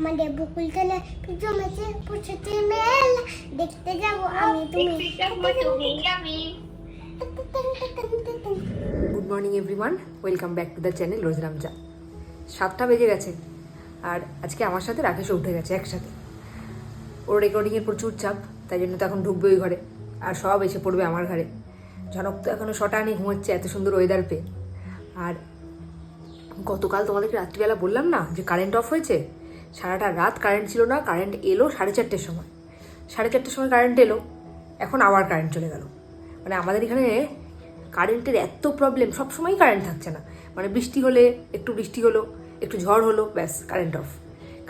আমাদের বকুলতলা পুজো মেছে পুজোতে মেল দেখতে যাব আমি তুমি। Good morning everyone welcome back to the channel রোজরামজা সাতটা বেজে গেছে আর আজকে আমার সাথে রাকেশও উঠে গেছে একসাথে। ওর রেকর্ডিংয়ের প্রচুর চাপ তাই জন্য তো এখন ঢুকবে ওই ঘরে আর সব এসে পড়বে আমার ঘরে। ঝনক তো এখনও শটা নিয়ে ঘুমোচ্ছে এত সুন্দর ওয়েদার পেয়ে। আর গতকাল তোমাদেরকে রাত্রিবেলা বললাম না যে কারেন্ট অফ হয়েছে? সারাটা রাত কারেন্ট ছিল না কারেন্ট এলো সাড়ে চারটের সময়। সাড়ে চারটের সময় কারেন্ট এলো, এখন আবার কারেন্ট চলে গেল। মানে আমাদের এখানে কারেন্টের এত প্রবলেম সবসময়ই কারেন্ট থাকছে না। মানে বৃষ্টি হলে, একটু বৃষ্টি হলো, একটু ঝড় হলো, ব্যাস কারেন্ট অফ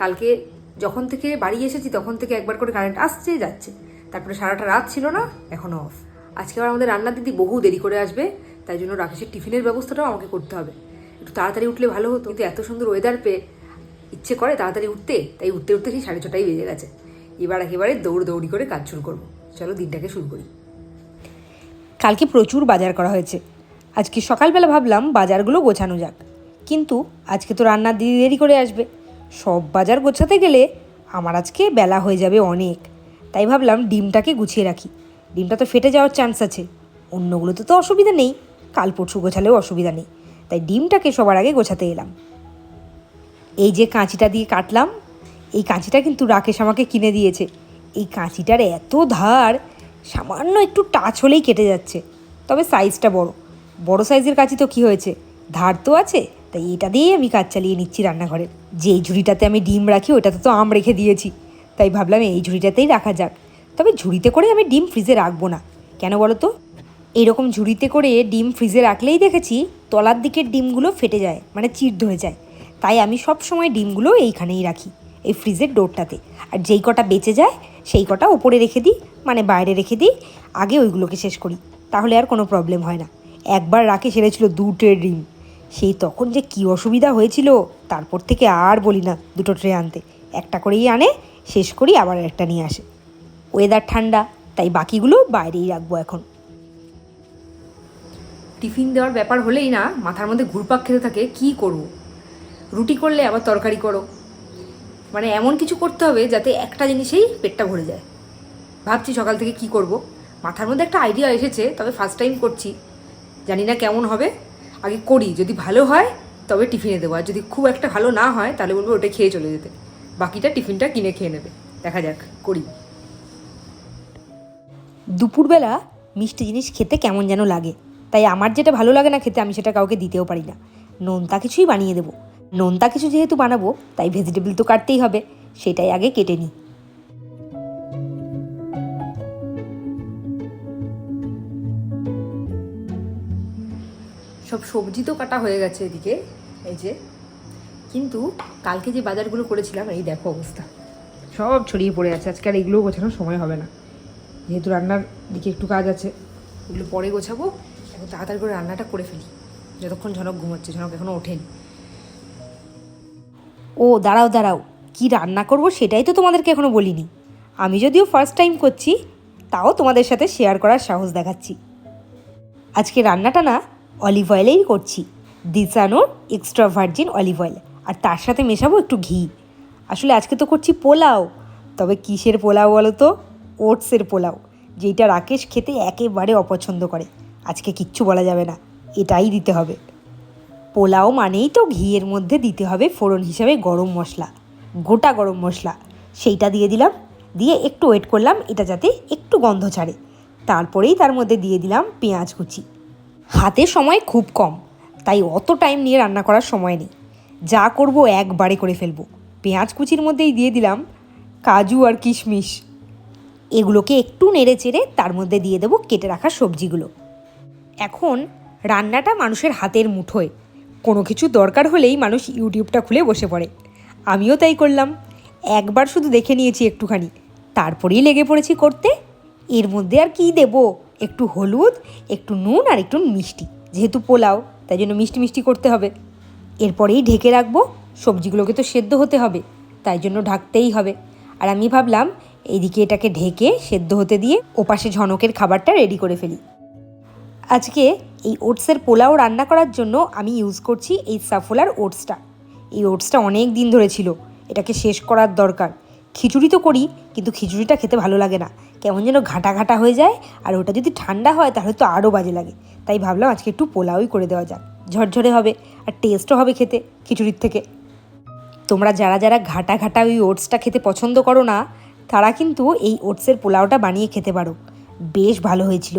কালকে যখন থেকে বাড়ি এসেছি, তখন থেকে একবার করে কারেন্ট আসছে, যাচ্ছে। তারপরে সারাটা রাত ছিল না, এখনও অফ আজকে আবার আমাদের রান্নার দিদি বহু দেরি করে আসবে, তাই জন্য রাকেশের টিফিনের ব্যবস্থাটাও আমাকে করতে হবে। একটু তাড়াতাড়ি উঠলে ভালো হতো, কিন্তু এত সুন্দর ওয়েদার পেয়ে ইচ্ছে করে তাড়াতাড়ি উঠতে, তাই উঠতে উঠতে সেই সাড়ে ছটাই বেজে গেছে। এবার একেবারে দৌড় দৌড়ি করে কাজ শুরু করব। চলো দিনটাকে শুরু করি। কালকে প্রচুর বাজার করা হয়েছে। আজকে সকালবেলা ভাবলাম বাজারগুলো গোছানো যাক। কিন্তু আজকে তো রান্নার দিদি দেরি করে আসবে। সব বাজার গোছাতে গেলে আমার আজকে বেলা হয়ে যাবে অনেক। তাই ভাবলাম ডিমটাকে গুছিয়ে রাখি। ডিমটা তো ফেটে যাওয়ার চান্স আছে। অন্যগুলোতে তো অসুবিধা নেই। কাল পরশু গোছালেও অসুবিধা নেই। তাই ডিমটাকে সবার আগে গোছাতে এলাম। এই যে কাঁচিটা দিয়ে কাটলাম, এই কাঁচিটা কিন্তু রাকেশ আমাকে কিনে দিয়েছে। এই কাঁচিটার এত ধার, সামান্য একটু টাচ হলেই কেটে যাচ্ছে। তবে সাইজটা বড়। বড় সাইজের কাঁচি তো কী হয়েছে? ধার তো আছে, তাই এটা দিয়েই আমি কাজ চালিয়ে নিচ্ছি রান্নাঘরে। যেই ঝুড়িটাতে আমি ডিম রাখি, ওটাতে তো আম রেখে দিয়েছি। তাই ভাবলাম এই ঝুড়িটাতেই রাখা যাক। তবে ঝুড়িতে করে আমি ডিম ফ্রিজে রাখব না। কেন বলো তো এরকম ঝুড়িতে করে ডিম ফ্রিজে রাখলেই দেখেছি, তলার দিকের ডিমগুলো ফেটে যায় মানে চিড় ধরে যায়। তাই আমি সব সময় ডিমগুলো এইখানেই রাখি, এই ফ্রিজের ডোরটাতে। আর যেই কটা বেঁচে যায়, সেই কটা ওপরে রেখে দিই মানে বাইরে রেখে দিই, আগে ওইগুলোকে শেষ করি, তাহলে আর কোনো প্রবলেম হয় না। একবার রাখে সেরেছিল দু ট্রে ডিম। সেই তখন যে কী অসুবিধা হয়েছিল, তারপর থেকে আর বলি না দুটো ট্রে আনতে। একটা করেই আনে, শেষ করি, আবার একটা নিয়ে আসে। ওয়েদার ঠান্ডা, তাই বাকিগুলো বাইরেই রাখব এখন। টিফিন দেওয়ার ব্যাপার হলেই না, মাথার মধ্যে ঘুরপাক খেতে থাকে, কি করব? রুটি করলে আবার তরকারি করো। মানে এমন কিছু করতে হবে যাতে একটা জিনিসেই পেটটা ভরে যায়। ভাবছি সকাল থেকে কি করব। মাথার মধ্যে একটা আইডিয়া এসেছে, তবে ফার্স্ট টাইম করছি। জানি না কেমন হবে। আগে করি, যদি ভালো হয়, তবে টিফিনে দেবো। আর যদি খুব একটা ভালো না হয়, তাহলে বলব ওটা খেয়ে চলে যেতে। বাকিটা টিফিনটা কিনে খেয়ে নেবে। দেখা যাক, করি। দুপুরবেলা মিষ্টি জিনিস খেতে কেমন যেন লাগে। তাই আমার যেটা ভালো লাগে না খেতে, আমি সেটা কাউকে দিতেও পারি না। নোনতা কিছুই বানিয়ে দেবো। নোনতা কিছু যেহেতু বানাবো, তাই ভেজিটেবল তো কাটতেই হবে, সেটাই আগে কেটে নিই। সব সবজি তো কাটা হয়ে গেছে এদিকে, এই যে। কিন্তু কালকে যে বাজারগুলো করেছিলাম, এই দেখো অবস্থা। সব ছড়িয়ে পড়ে আছে, আজকে আর এগুলোও গোছানোর সময় হবে না। যেহেতু রান্নার দিকে একটু কাজ আছে, এগুলো পরে গোছাবো এখন তাড়াতাড়ি করে রান্নাটা করে ফেলি। যতক্ষণ ঝনক ঘুমাচ্ছে, ঝনক এখনও ওঠেনি। ও, দাঁড়াও দাঁড়াও। কি রান্না করব সেটাই তো তোমাদেরকে এখনও বলিনি। আমি যদিও ফার্স্ট টাইম করছি, তাও তোমাদের সাথে শেয়ার করার সাহস দেখাচ্ছি। আজকে রান্নাটা না অলিভ অয়েলেই করছি। দিসানোর এক্সট্রা ভার্জিন অলিভ অয়েল আর তার সাথে মেশাবো একটু ঘি। আসলে আজকে তো করছি পোলাও। তবে কিসের পোলাও বলো তো? ওটসের পোলাও, যেইটা রাকেশ খেতে একেবারে অপছন্দ করে। আজকে কিচ্ছু বলা যাবে না। এটাই দিতে হবে। পোলাও মানেই তো ঘিয়ের মধ্যে দিতে হবে ফোড়ন হিসাবে গরম মশলা, গোটা গরম মশলা। সেইটা দিয়ে দিলাম, দিয়ে একটু ওয়েট করলাম, এটা যাতে একটু গন্ধ ছাড়ে। তারপরেই তার মধ্যে দিয়ে দিলাম পেঁয়াজ কুচি। হাতে সময় খুব কম, তাই অত টাইম নিয়ে রান্না করার সময় নেই। যা করব একবারে করে ফেলব। পেঁয়াজ কুচির মধ্যেই দিয়ে দিলাম কাজু আর কিশমিশ। এগুলোকে একটু নেড়ে চেড়ে তার মধ্যে দিয়ে দেবো কেটে রাখা সবজিগুলো। এখন রান্নাটা মানুষের হাতের মুঠোয়। কোনো কিছু দরকার হলেই মানুষ ইউটিউবটা খুলে বসে পড়ে। আমিও তাই করলাম। একবার শুধু দেখে নিয়েছি একটুখানি। তারপরেই লেগে পড়েছি করতে। এর মধ্যে আর কী দেব? একটু হলুদ, একটু নুন আর একটু মিষ্টি। যেহেতু পোলাও, তাই জন্য মিষ্টি মিষ্টি করতে হবে। এরপরেই ঢেকে রাখব। সবজিগুলোকে তো সেদ্ধ হতে হবে। তাই জন্য ঢাকতেই হবে। আর আমি ভাবলাম, এইদিকে এটাকে ঢেকে সেদ্ধ হতে দিয়ে ওপাশে ঝনকের খাবারটা রেডি করে ফেলি। আজকে এই ওটসের পোলাও রান্না করার জন্য আমি ইউজ করছি এই সাফোলার ওটসটা। এই ওটসটা অনেক দিন ধরে ছিল, এটাকে শেষ করার দরকার। খিচুড়ি তো করি, কিন্তু খিচুড়িটা খেতে ভালো লাগে না। কেমন যেন ঘাটা ঘাটা হয়ে যায়, আর ওটা যদি ঠান্ডা হয় তাহলে তো আরও বাজে লাগে। তাই ভাবলাম আজকে একটু পোলাওই করে দেওয়া যাক। ঝরঝরে হবে, আর টেস্টও হবে খেতে খিচুড়ির থেকে। তোমরা যারা যারা ঘাটা ঘাটা ওই ওটসটা খেতে পছন্দ করো না, তারা কিন্তু এই ওটসের পোলাওটা বানিয়ে খেতে পারো। বেশ ভালো হয়েছিল।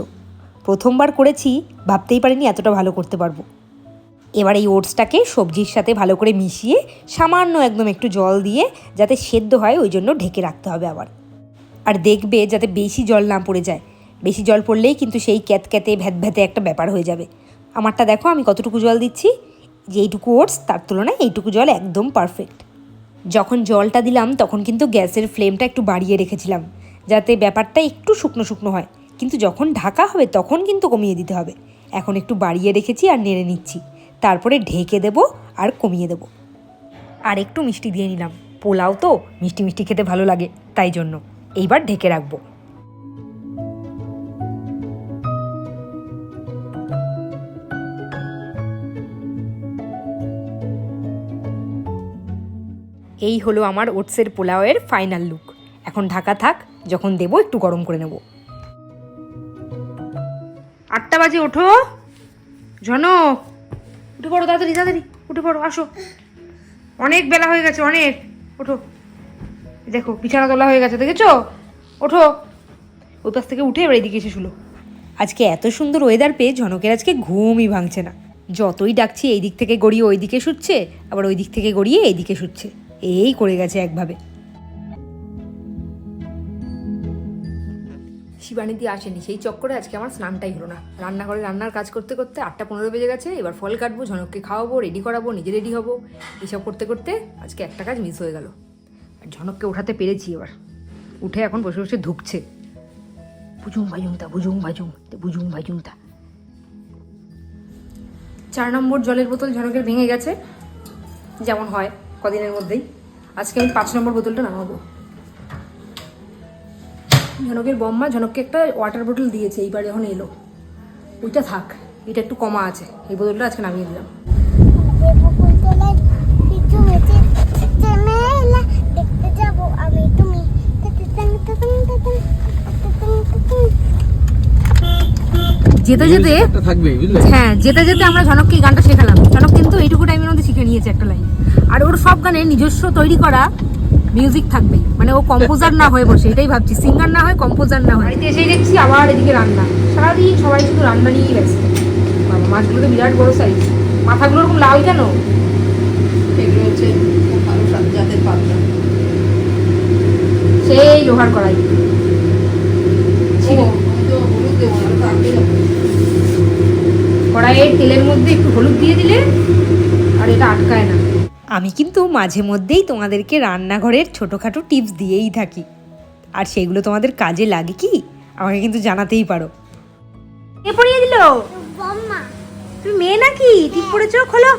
প্রথমবার করেছি, ভাবতেই পারিনি এতটা ভালো করতে পারব। এবার এই ওটসটাকে সবজির সাথে ভালো করে মিশিয়ে, সামান্য একদম একটু জল দিয়ে যাতে সেদ্ধ হয়, ওই জন্য ঢেকে রাখতে হবে আবার। আর দেখবে যাতে বেশি জল না পড়ে যায়। বেশি জল পড়লেই কিন্তু সেই ক্যাতক্যাতে ভ্যাত একটা ব্যাপার হয়ে যাবে। আমারটা দেখো, আমি কতটুকু জল দিচ্ছি? যে এইটুকু ওটস, তার তুলনায় এইটুকু জল একদম পারফেক্ট যখন জলটা দিলাম, তখন কিন্তু গ্যাসের ফ্লেমটা একটু বাড়িয়ে রেখেছিলাম, যাতে ব্যাপারটা একটু শুকনো শুকনো হয়। কিন্তু যখন ঢাকা হবে তখন কিন্তু কমিয়ে দিতে হবে। এখন একটু বাড়িয়ে রেখেছি আর নেড়ে নিচ্ছি। তারপরে ঢেকে দেবো আর কমিয়ে দেবো। আর একটু মিষ্টি দিয়ে নিলাম। পোলাও তো মিষ্টি মিষ্টি খেতে ভালো লাগে, তাই জন্য। এইবার ঢেকে রাখব। এই হলো আমার ওটসের পোলাওয়ের ফাইনাল লুক। এখন ঢাকা থাক, যখন দেবো একটু গরম করে নেব। আটটা বাজে, ওঠো। ঝনো উঠে পড়ো তাড়াতাড়ি তাড়াতাড়ি, উঠে পড়ো, আসো। অনেক বেলা হয়ে গেছে, অনেক। ওঠো। দেখো, বিছানা তোলা হয়ে গেছে, দেখেছ? ওঠো। ওই পাশ থেকে উঠে এবার এদিকে এসে শুলো। আজকে এত সুন্দর ওয়েদার পেয়ে ঝনকের আজকে ঘুমই ভাঙছে না। যতই ডাকছি এই দিক থেকে গড়িয়ে ওই দিকে শুচ্ছে, আবার ওই দিক থেকে গড়িয়ে এই দিকে শুচ্ছে। এই করে গেছে একভাবে। শিবানীদি আসেনি। সেই চক্করে আজকে আমার স্নানটাই হলো না। রান্নাঘরে রান্নার কাজ করতে করতে আটটা পনেরো বেজে গেছে, এবার ফল কাটবো, ঝনককে খাওয়াবো রেডি করাবো, নিজে রেডি হব। এইসব করতে করতে আজকে একটা কাজ মিস হয়ে গেল। আর ঝনককে ওঠাতে পেরেছি এবার। উঠে এখন বসে বসে ধুকছে। বুঝুং ভাজুংতা বুঝুং ভাজুং বুঝুং ভাজুংতা চার নম্বর জলের বোতল ঝনকের ভেঙে গেছে। যেমন হয় কদিনের মধ্যেই। আজকে আমি পাঁচ নম্বর বোতলটা নামাবো। ঝনকের বম্মা ঝনককে একটা ওয়াটার বোটল দিয়েছে এইবার যখন এলো। ওইটা থাক এটা একটু কমা আছে। এই বোতলটা আজকে নামিয়ে দিলাম। যেতে যেতে হ্যাঁ যেতে যেতে আমরা ঝনককে এই গানটা শেখালাম। ঝনক কিন্তু এইটুকু টাইমের মধ্যে শিখে নিয়েছে একটা লাইন আর ওর সব গানে নিজস্ব তৈরি করা মিউজিক থাকবে মানে ও কম্পোজার না হয়ে বসে এটাই ভাবছি। সিঙ্গার না হয় কম্পোজার না হয়। এসেই দেখছি আবার এদিকে রান্না। সারাদিন সবাই শুধু রান্না নিয়েই ব্যস্ত। মাছগুলো তো বিরাট বড় সাইজ মাথাগুলো ওরকম লাল কেন? এগুলো হচ্ছে জাতের সেই লোহার কড়াই। কড়াইয়ের তেলের মধ্যে একটু হলুদ দিয়ে দিলে আর এটা আটকায় না। আমি কিন্তু মাঝে মধ্যেই তোমাদেরকে রান্নাঘরের ছোটোখাটো টিপস দিয়েই থাকি। আর সেগুলো তোমাদের কাজে লাগে কি? আমাকে কিন্তু জানাতেই পারো। কে পড়িয়ে দিল? তুমি মেয়ে নাকি? টিপ পড়েছো? খোলো।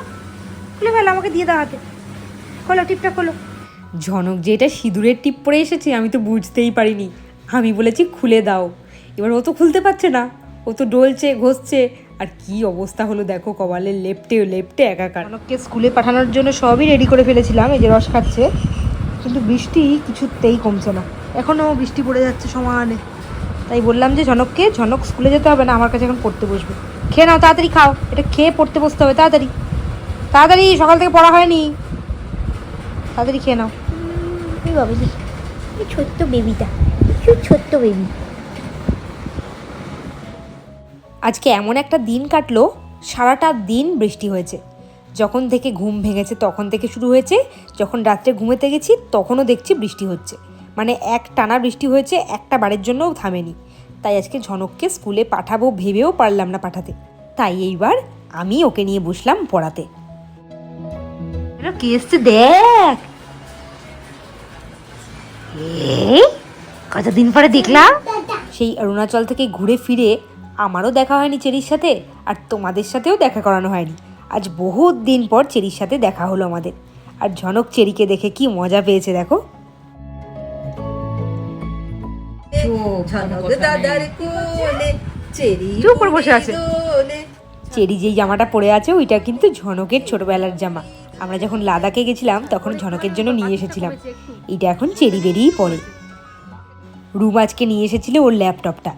খুলে ফেলো আমাকে দিয়ে দাও হাতে। খোলো টিপটা খোলো। ঝনক যে এটা সিঁদুরের টিপ পরে এসেছে আমি তো বুঝতেই পারিনি। আমি বলেছি খুলে দাও। এবার ও তো খুলতে পারছে না। ও তো ডলছে ঘষছে। আর কি অবস্থা হলো দেখো কপালের লেপটে লেপটে একাকার। ঝনককে স্কুলে পাঠানোর জন্য সবই রেডি করে ফেলেছিলাম এই যে রস খাচ্ছে। কিন্তু বৃষ্টি কিছুতেই কমছে না। এখনও বৃষ্টি পড়ে যাচ্ছে সমানে। তাই বললাম যে ঝনককে ঝনক স্কুলে যেতে হবে না আমার কাছে এখন পড়তে বসবে। খেয়ে নাও তাড়াতাড়ি খাও এটা খেয়ে পড়তে বসতে হবে তাড়াতাড়ি। তাড়াতাড়ি সকাল থেকে পড়া হয়নি। তাড়াতাড়ি খেয়ে নাও। এই বাবা ছোট্ট বেবিটা ছোট্ট বেবি আজকে এমন একটা দিন কাটলো, সারাটা দিন বৃষ্টি হয়েছে। যখন থেকে ঘুম ভেঙেছে তখন থেকে শুরু হয়েছে, যখন রাত্রে ঘুমেতে গেছি তখনও দেখছি বৃষ্টি হচ্ছে। মানে এক টানা বৃষ্টি হয়েছে, একটা বারের জন্যও থামেনি। তাই আজকে ঝনককে স্কুলে পাঠাবো ভেবেও পারলাম না পাঠাতে। তাই এইবার আমি ওকে নিয়ে বসলাম পড়াতে। কে দেখ! কতদিন পরে দেখলাম? সেই অরুণাচল থেকে ঘুরে ফিরে আমারও দেখা হয়নি চেরির সাথে আর তোমাদের সাথেও দেখা করানো হয়নি। আজ বহুত দিন পর চেরির সাথে দেখা হলো আমাদের। আর ঝনক চেরিকে দেখে কি মজা পেয়েছে দেখো। ঝনক দাদার কোলে, চেরি চুপ বসে আছে। চেরি যেই জামাটা পরে আছে ওইটা কিন্তু ঝনকের ছোটবেলার জামা। আমরা যখন লাদাখে গেছিলাম তখন ঝনকের জন্য নিয়ে এসেছিলাম। এটা এখন চেরি বেরিয়েই পড়ে। রুম আজকে নিয়ে এসেছিল ওর ল্যাপটপটা।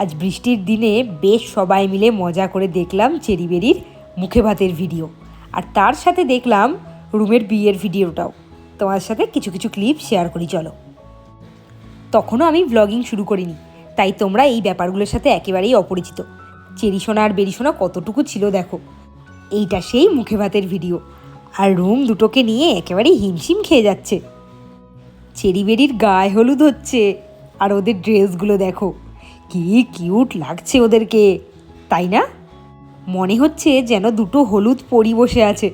আজ বৃষ্টির দিনে বেশ সবাই মিলে মজা করে দেখলাম চেরি বেরির মুখে ভাতের ভিডিও। আর তার সাথে দেখলাম রুমের বিয়ের ভিডিওটাও। তোমার সাথে কিছু কিছু ক্লিপ শেয়ার করি, চলো। তখনও আমি ব্লগিং শুরু করিনি, তাই তোমরা এই ব্যাপারগুলোর সাথে একেবারেই অপরিচিত। চেরিসোনা আর বেরিসোনা কতটুকু ছিল দেখো। এইটা সেই মুখে ভাতের ভিডিও। আর রুম দুটোকে নিয়ে একেবারেই হিমশিম খেয়ে যাচ্ছে। চেরি বেরির গায়ে হলুদ হচ্ছে। আর ওদের ড্রেসগুলো দেখো। কি কিউট লাগছে ওদেরকে, তাই না? মনে হচ্ছে যেন দুটো হলুদ পরি বসে আছে।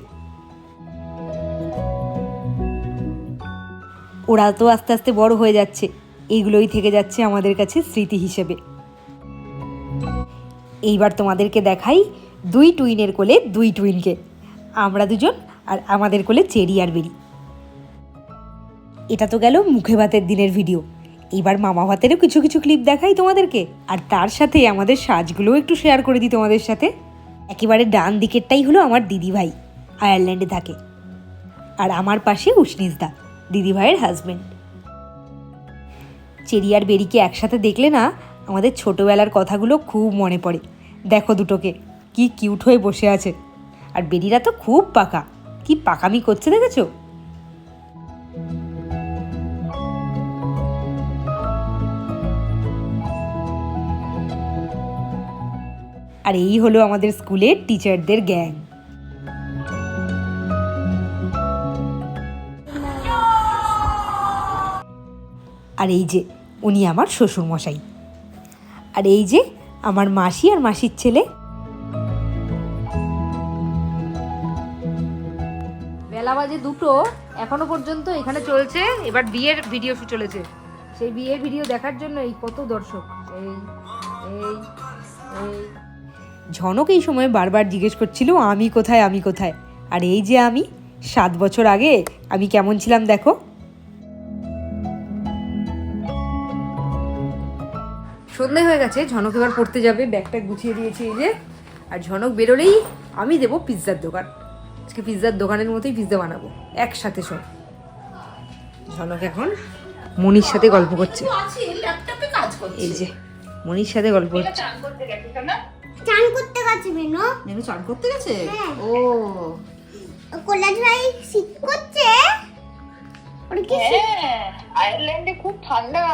ওরা তো আস্তে আস্তে বড় হয়ে যাচ্ছে, এগুলোই থেকে যাচ্ছে আমাদের কাছে স্মৃতি হিসেবে। এইবার তোমাদেরকে দেখাই দুই টুইনের কোলে দুই টুইনকে, আমরা দুজন আর আমাদের কোলে চেরি আর বেরি। এটা তো গেল মুখে ভাতের দিনের ভিডিও। এবার মামা ভাতেরও কিছু কিছু ক্লিপ দেখাই তোমাদেরকে। আর তার সাথে আমাদের সাজগুলোও একটু শেয়ার করে দিই তোমাদের সাথে। একেবারে ডান দিকেরটাই হলো আমার দিদি ভাই আয়ারল্যান্ডে থাকে। আর আমার পাশে উষ্ণিসদা দিদি ভাইয়ের হাজবেন্ড চেরি আর বেরিকে একসাথে দেখলে না, আমাদের ছোটোবেলার কথাগুলো খুব মনে পড়ে। দেখো দুটোকে, কি কিউট হয়ে বসে আছে। আর বেরিরা তো খুব পাকা। কি পাকামি করছে দেখেছ? আর এই হলো আমাদের স্কুলের টিচারদের গ্যাং আর এই যে, উনি আমার শ্বশুর মশাই আর এই যে, আমার মাসি আর মাসির ছেলে। বেলা বাজে দুটো, এখনও পর্যন্ত এখানে চলছে, এবার বিয়ের ভিডিও চলেছে। সেই বিয়ের ভিডিও দেখার জন্য এই কত দর্শক। এই এই এই ঝনক এই সময় বারবার জিজ্ঞেস করছিল আমি কোথায় আমি কোথায়? আর এই যে আমি সাত বছর আগে আমি কেমন ছিলাম দেখো। সন্ধে হয়ে গেছে ঝনক এবার পড়তে যাবে ব্যাগটা গুছিয়ে দিয়েছি এই যে। আর ঝনক বেরোলেই আমি দেবো পিৎজার দোকান। আজকে পিৎজার দোকানের মতোই পিৎজা বানাবো একসাথে সব। ঝনক এখন মনির সাথে গল্প করছি। এই যে মনির সাথে গল্প করছে। চান করতে গেছে মেনো। চান করতে গেছে? হ্যাঁ। ও। কলেজ ভাই শীত করছে? ওর কি হ্যাঁ আয়ারল্যান্ডে খুব ঠান্ডা।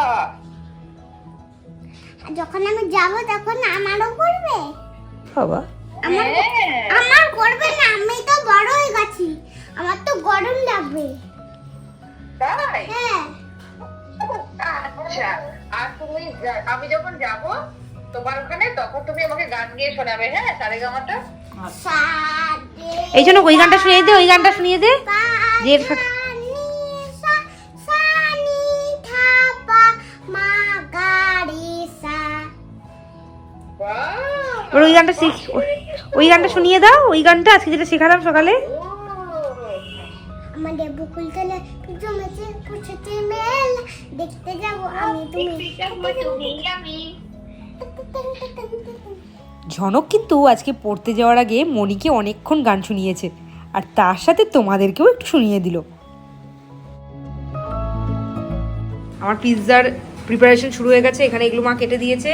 যখন আমি যাব তখন আমারও করবে? বাবা। আমার হ্যাঁ। আমার করবে না আমি তো বড় হয়ে গেছি। আমার তো গরম লাগবে। তাই? হ্যাঁ। আচ্ছা আর তুমি আমি যখন যাব তোমার ওখানে? তখন তুমি আমাকে গান গিয়ে শোনাবে হ্যাঁ সারেগামাটা? সাদে এই জন্য ওই গানটা শুনিয়ে দে ওই গানটা শুনিয়ে দে। যে ওই গানটা শিখ ওই গানটা শুনিয়ে দাও ওই গানটা আজকে যেটা শেখালাম সকালে। আমাদের বকুল তলে জমেছে পুছতে মেল। দেখতে যাব আমি তুমি আমি। ঝনক কিন্তু আজকে পড়তে যাওয়ার আগে মনিকে অনেকক্ষণ গান শুনিয়েছে, আর তার সাথে তোমাদেরকেও একটু শুনিয়ে দিল। আমার পিৎজার প্রিপারেশন শুরু হয়ে গেছে, এখানে এগুলো মা কেটে দিয়েছে,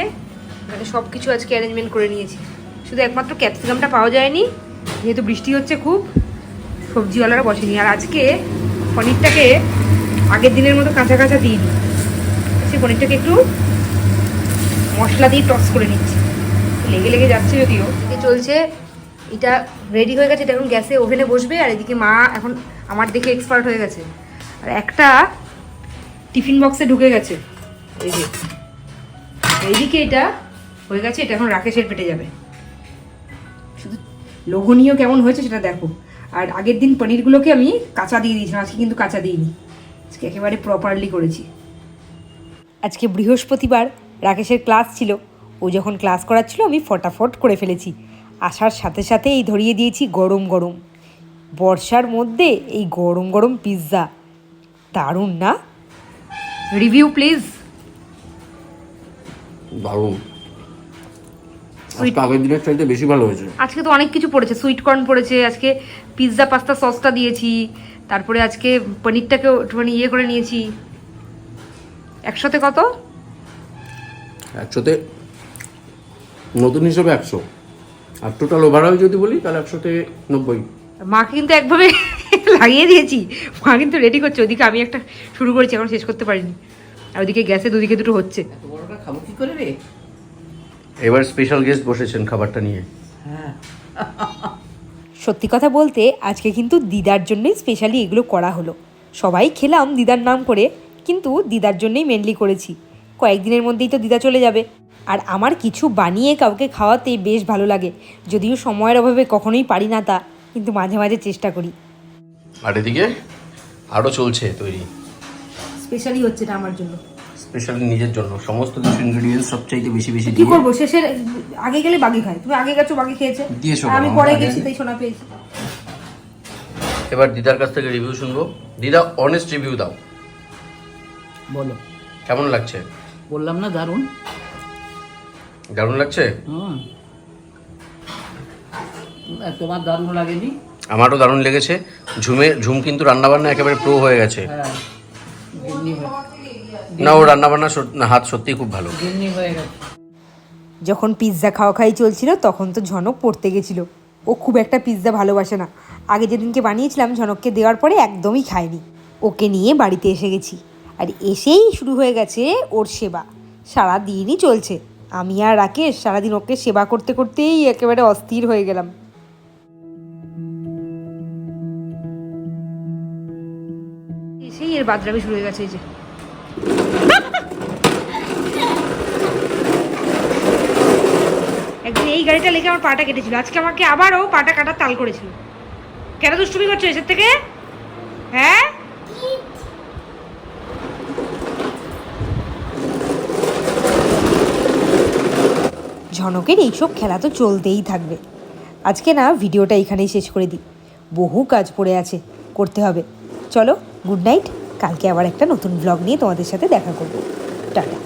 এখানে সব কিছু আজকে অ্যারেঞ্জমেন্ট করে নিয়েছি। শুধু একমাত্র ক্যাপসিকামটা পাওয়া যায়নি, যেহেতু বৃষ্টি হচ্ছে খুব, সবজিওয়ালারা বসেনি। আর আজকে পনিরটাকে আগের দিনের মতো কাঁচা কাঁচা দিইনি সেই পনিরটাকে একটু মশলা দিয়ে টস করে নিচ্ছি। লেগে লেগে যাচ্ছে যদিও। চলছে, এটা রেডি হয়ে গেছে, এটা এখন গ্যাসে ওভেনে বসবে, আর এদিকে মা এখন আমার দেখে এক্সপার্ট হয়ে গেছে। আর একটা টিফিন বক্সে ঢুকে গেছে। এই যে, এইদিকে এটা হয়ে গেছে, এটা এখন রাকেশের পেটে যাবে। শুধু লোভনীয় কেমন হয়েছে সেটা দেখো। আর আগের দিন পনিরগুলোকে আমি কাঁচা দিয়ে দিয়েছিলাম, আজকে কিন্তু কাঁচা দিইনি। আজকে একেবারে প্রপারলি করেছি। আজকে বৃহস্পতিবার রাকেশের ক্লাস ছিল। ও যখন ক্লাস করাচ্ছিল আমি ফটাফট করে ফেলেছি। আসার সাথে সাথে এই ধরিয়ে দিয়েছি গরম গরম। বর্ষার মধ্যে এই গরম গরম পিৎজা দারুণ না? রিভিউ প্লিজ দারুণ। আজকে আগের দিনের চাইতে বেশি ভালো হয়েছে। আজকে তো অনেক কিছু পড়েছে। সুইট কর্ন পড়েছে আজকে পিৎজা পাস্তা সসটা দিয়েছি। তারপরে আজকে পনিরটাকেও একটুখানি ইয়ে করে নিয়েছি। একসাথে কত? একশোতে নতুন হিসেবে একশো। আর টোটাল ওভারঅল যদি বলি তাহলে একশোতে নব্বই। মাকে কিন্তু একভাবে লাগিয়ে দিয়েছি। মা কিন্তু রেডি করছে। ওদিকে আমি একটা শুরু করেছি এখন শেষ করতে পারিনি। আর ওদিকে গ্যাসে দুদিকে দুটো হচ্ছে। খাব কি করে রে? এবার স্পেশাল গেস্ট বসেছেন খাবারটা নিয়ে। হ্যাঁ। সত্যি কথা বলতে আজকে কিন্তু দিদার জন্যই স্পেশালি এগুলো করা হলো। সবাই খেলাম দিদার নাম করে কিন্তু দিদার জন্যই মেনলি করেছি। কয়েকদিনের মধ্যেই তো দিদা চলে যাবে। আর আমার কিছু বানিয়ে কাউকে খাওয়াতে বেশ ভালো লাগে। যদিও সময়ের অভাবে কখনোই পারি না তা কিন্তু মাঝে মাঝে চেষ্টা করি। আর এদিকে? আরও চলছে তৈরি। স্পেশালি হচ্ছে এটা আমার জন্য। স্পেশালি নিজের জন্য। সমস্ত কিছু ইনগ্রিডিয়েন্টস সবচাইতে বেশি বেশি কি করব? শেষের আগে গেলে বাকি খায়। তুমি আগে গেছো বাকি খেয়েছে। দিয়েছ আমি পরে গেছি তাই শোনা পেয়েছি। এবার দিদার কাছ থেকে রিভিউ শুনব। দিদা অনেস্ট রিভিউ দাও। বলো। কেমন লাগছে? বললাম না দারুণ। দারুণ লাগছে? তোমার দারুণ লাগেনি? আমারও দারুণ লেগেছে। ঝুমে ঝুম কিন্তু রান্নাবান্না একেবারে প্রো হয়ে গেছে। হ্যাঁ। না ও রান্নাবান্না হাত সত্যিই খুব ভালো। হয়ে গেছে। যখন পিৎজা খাওয়া খাই চলছিল তখন তো ঝনক পড়তে গেছিল। ও খুব একটা পিৎজা ভালোবাসে না। আগে যেদিনকে বানিয়েছিলাম ঝনককে দেওয়ার পরে একদমই খায়নি। ওকে নিয়ে বাড়িতে এসে গেছি। আর এসেই শুরু হয়ে গেছে ওর সেবা। সারা দিনই চলছে। আমি আর রাকেশ সারাদিন ওকে সেবা করতে করতেই একেবারে অস্থির হয়ে গেলাম। এসেই এর বাদরামি শুরু হয়ে গেছে এই যে। একদিন এই গাড়িটা লেগে আমার পাটা কেটেছিল। আজকে আমাকে আবারও পাটা কাটার তাল করেছিল। কেন দুষ্টুমি করছ এসের থেকে? হ্যাঁ? ঝনকের এইসব খেলা তো চলতেই থাকবে। আজকে না, ভিডিওটা এখানেই শেষ করে দিই। বহু কাজ পড়ে আছে, করতে হবে। চলো গুড নাইট কালকে আবার একটা নতুন ব্লগ নিয়ে তোমাদের সাথে দেখা করব। টাটা।